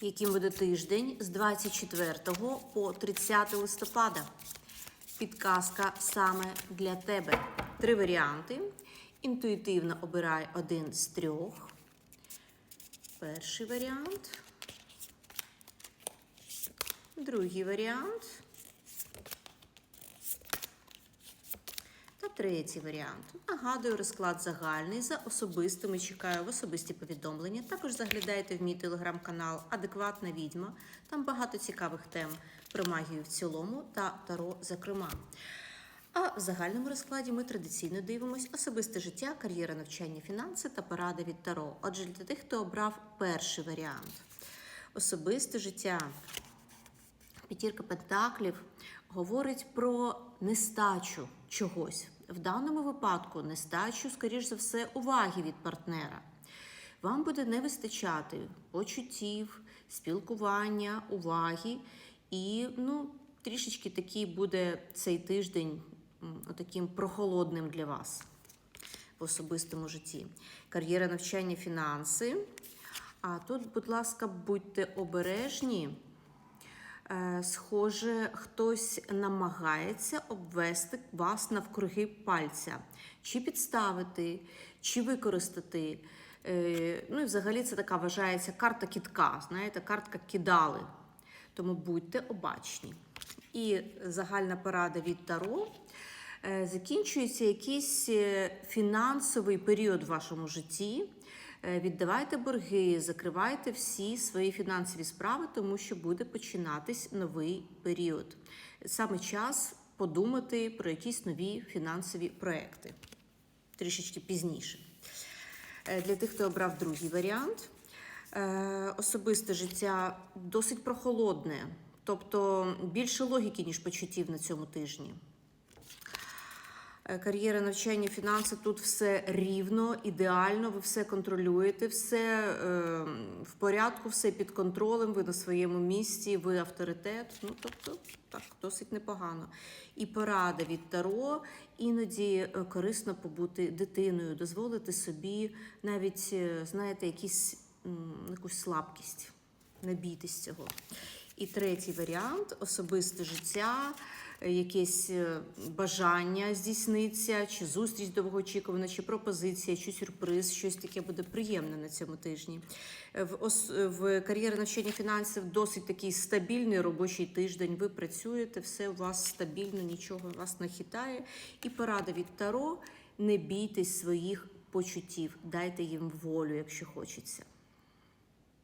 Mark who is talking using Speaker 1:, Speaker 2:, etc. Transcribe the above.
Speaker 1: яким буде тиждень з 24 по 30 листопада. Підказка саме для тебе. Три варіанти. Інтуїтивно обирай один з трьох. Перший варіант. Другий варіант. Третій варіант. Нагадую, розклад загальний. За особистими чекаю в особисті повідомлення. Також заглядайте в мій телеграм-канал Адекватна відьма. Там багато цікавих тем про магію в цілому та таро, зокрема. А в загальному розкладі ми традиційно дивимось особисте життя, кар'єра, навчання, фінанси та порада від таро. Отже, для тих, хто обрав перший варіант. Особисте життя. П'ятірка Пентаклів говорить про нестачу чогось. В даному випадку нестачу, скоріш за все, уваги від партнера. Вам буде не вистачати почуттів, спілкування, уваги, і ну, трішечки такий буде цей тиждень таким прохолодним для вас в особистому житті. Кар'єра, навчання, фінанси. А тут, будь ласка, будьте обережні. Е, Схоже, хтось намагається обвести вас навкруги пальця, чи підставити, чи використати. Е, Ну і взагалі це така вважається карта кітка, знаєте, картка кидали. Тому будьте обачні. І загальна порада від Таро. Е, Закінчується якийсь фінансовий період в вашому житті. Е, Віддавайте борги, закривайте всі свої фінансові справи, тому що буде починатись новий період. Саме час подумати про якісь нові фінансові проекти трішечки пізніше. Е, Для тих, хто обрав другий варіант, е, особисте життя досить прохолодне, тобто більше логіки, ніж почуттів на цьому тижні. Е, Кар'єра, навчання, фінанси тут все рівно, ідеально, ви все контролюєте, все е, в порядку, все під контролем, ви на своєму місці, ви авторитет. Ну, тобто, так, досить непогано. І порада від Таро, іноді е, корисно побути дитиною, дозволити собі навіть, е, знаєте, якісь, якусь слабкість. Не цього. І третій варіант особисте життя, е, якесь е, бажання здійсниться, чи зустріч довгоочікувана, чи пропозиція, чи сюрприз, щось таке буде приємне на цьому тижні. Е, В, ос- в кар'єрі навчання фінансів досить такий стабільний робочий тиждень. Ви працюєте, все у вас стабільно, нічого вас не хитає. І порада від Таро: не бійтесь своїх почуттів, дайте їм волю, якщо хочеться.